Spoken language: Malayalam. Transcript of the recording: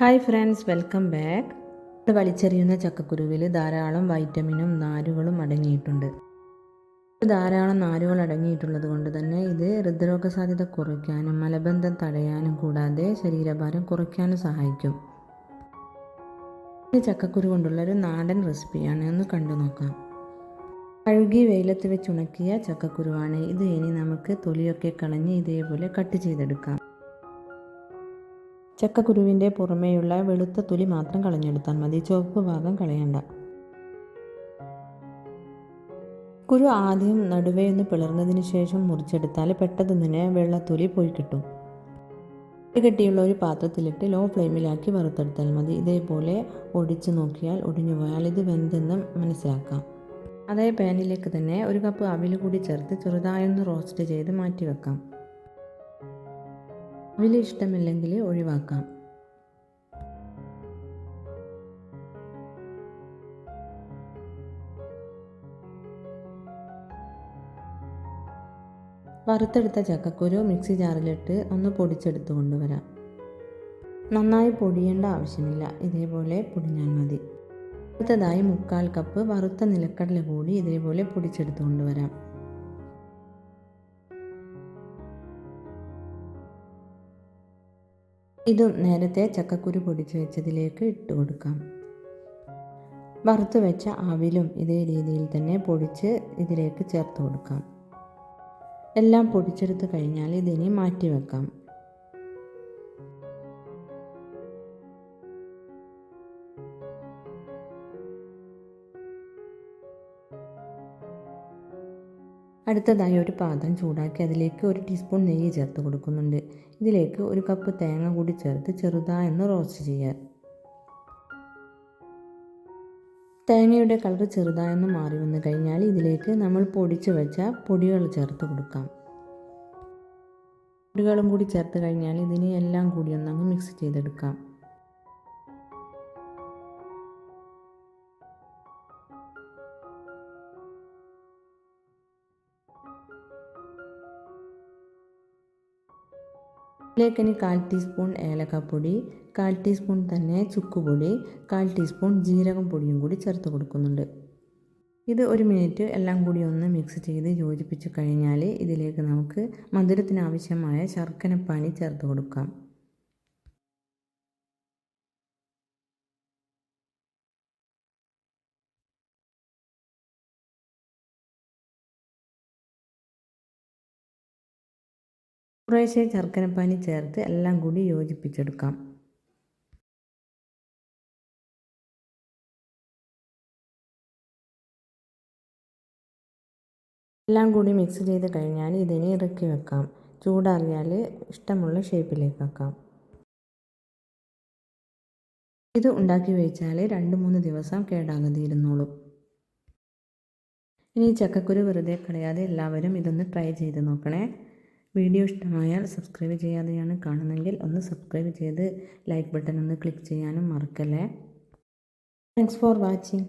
ഹായ് ഫ്രണ്ട്സ് വെൽക്കം ബാക്ക് വലിച്ചെറിയുന്ന ചക്കക്കുരുവിൽ ധാരാളം വൈറ്റമിനും നാരുകളും അടങ്ങിയിട്ടുണ്ട്. ധാരാളം നാരുകൾ അടങ്ങിയിട്ടുള്ളത് കൊണ്ട് തന്നെ ഇത് ഹൃദ്രോഗ സാധ്യത കുറയ്ക്കാനും മലബന്ധം തടയാനും കൂടാതെ ശരീരഭാരം കുറയ്ക്കാനും സഹായിക്കും. ചക്കക്കുരു കൊണ്ടുള്ള ഒരു നാടൻ റെസിപ്പിയാണ് ഒന്ന് കണ്ടു നോക്കാം. കഴുകി വെയിലത്ത് വെച്ച് ഉണക്കിയ ചക്കക്കുരുവാണ്. ഇത് ഇനി നമുക്ക് തൊലിയൊക്കെ കളഞ്ഞ് ഇതേപോലെ കട്ട് ചെയ്തെടുക്കാം. ചക്കക്കുരുവിന്റെ പുറമേയുള്ള വെളുത്ത തൊലി മാത്രം കളഞ്ഞെടുത്താൽ മതി. ചുവപ്പ് ഭാഗം കളയണ്ട. കുരു ആദ്യം നടുവേ ഒന്ന് പിളർന്നതിന് ശേഷം മുറിച്ചെടുത്താൽ പെട്ടെന്ന് തന്നെ വെള്ളത്തൊലി പോയി കിട്ടും. കെട്ടിയുള്ള ഒരു പാത്രത്തിലിട്ട് ലോ ഫ്ലെയിമിലാക്കി വറുത്തെടുത്താൽ മതി. ഇതേപോലെ ഒടിച്ച് നോക്കിയാൽ ഒടിഞ്ഞു പോയാൽ ഇത് വെന്തെന്ന് മനസ്സിലാക്കാം. അതേ പാനിലേക്ക് തന്നെ ഒരു കപ്പ് അവിൽ കൂടി ചേർത്ത് ചെറുതായൊന്ന് റോസ്റ്റ് ചെയ്ത് മാറ്റി വെക്കാം അവിൽ ഇഷ്ടമില്ലെങ്കിൽ ഒഴിവാക്കാം. വറുത്തെടുത്ത ചക്കക്കുരു മിക്സി ജാറിലിട്ട് ഒന്ന് പൊടിച്ചെടുത്ത് കൊണ്ടുവരാം. നന്നായി പൊടിയേണ്ട ആവശ്യമില്ല. ഇതേപോലെ പൊടിഞ്ഞാൽ മതി. അടുത്തതായി മുക്കാൽ കപ്പ് വറുത്ത നിലക്കടല കൂടി ഇതേപോലെ പൊടിച്ചെടുത്ത് കൊണ്ടുവരാം. ഇതും നേരത്തെ ചക്കക്കുരു പൊടിച്ച് വെച്ചതിലേക്ക് ഇട്ട് കൊടുക്കാം. വറുത്ത് വെച്ച ആവിലും ഇതേ രീതിയിൽ തന്നെ പൊടിച്ച് ഇതിലേക്ക് ചേർത്ത് കൊടുക്കാം. എല്ലാം പൊടിച്ചെടുത്ത് കഴിഞ്ഞാൽ ഇതിനി മാറ്റി വെക്കാം. അടുത്തതായി ഒരു പാത്രം ചൂടാക്കി അതിലേക്ക് ഒരു ടീസ്പൂൺ നെയ്യ് ചേർത്ത് കൊടുക്കുന്നുണ്ട്. ഇതിലേക്ക് ഒരു കപ്പ് തേങ്ങ കൂടി ചേർത്ത് ചെറുതായൊന്ന് റോസ്റ്റ് ചെയ്യുക തേങ്ങയുടെ കളർ ചെറുതായൊന്ന് മാറി വന്നു കഴിഞ്ഞാൽ ഇതിലേക്ക് നമ്മൾ പൊടിച്ച് വെച്ച പൊടികൾ ചേർത്ത് കൊടുക്കാം. പൊടികളും കൂടി ചേർത്ത് കഴിഞ്ഞാൽ ഇതിനെ എല്ലാം കൂടി ഒന്നങ്ങ് മിക്സ് ചെയ്തെടുക്കാം. ഇതിലേക്ക് ഇനി കാൽ ടീസ്പൂൺ ഏലക്കപ്പൊടി കാൽ ടീസ്പൂൺ തന്നെ ചുക്കുപൊടി കാൽ ടീസ്പൂൺ ജീരകം പൊടിയും കൂടി ചേർത്ത് കൊടുക്കുന്നുണ്ട്. ഇത് ഒരു മിനിറ്റ് എല്ലാം കൂടി ഒന്ന് മിക്സ് ചെയ്ത് യോജിപ്പിച്ച് കഴിഞ്ഞാൽ ഇതിലേക്ക് നമുക്ക് മധുരത്തിന് ആവശ്യമായ ശർക്കരപ്പാനി ചേർത്ത് കൊടുക്കാം. കുറേശ്ശെ ശർക്കരപ്പാനി ചേർത്ത് എല്ലാം കൂടി യോജിപ്പിച്ചെടുക്കാം. എല്ലാം കൂടി മിക്സ് ചെയ്ത് കഴിഞ്ഞാൽ ഇതിനെ ഇറക്കി വെക്കാം. ചൂടാറിയാൽ ഇഷ്ടമുള്ള ഷേപ്പിലേക്കാക്കാം ഇത് ഉണ്ടാക്കി വെച്ചാൽ രണ്ട് മൂന്ന് ദിവസം കേടാകാതെ ഇരുന്നോളും ഇനി ചക്കക്കുരു വെറുതെ കളയാതെ എല്ലാവരും ഇതൊന്ന് ട്രൈ ചെയ്ത് നോക്കണേ. വീഡിയോ ഇഷ്ടമായാൽ സബ്സ്ക്രൈബ് ചെയ്യാതെയാണ് കാണുന്നതെങ്കിൽ ഒന്ന് സബ്സ്ക്രൈബ് ചെയ്ത് ലൈക്ക് ബട്ടൺ ഒന്ന് ക്ലിക്ക് ചെയ്യാനും മറക്കല്ലേ. Thanks for watching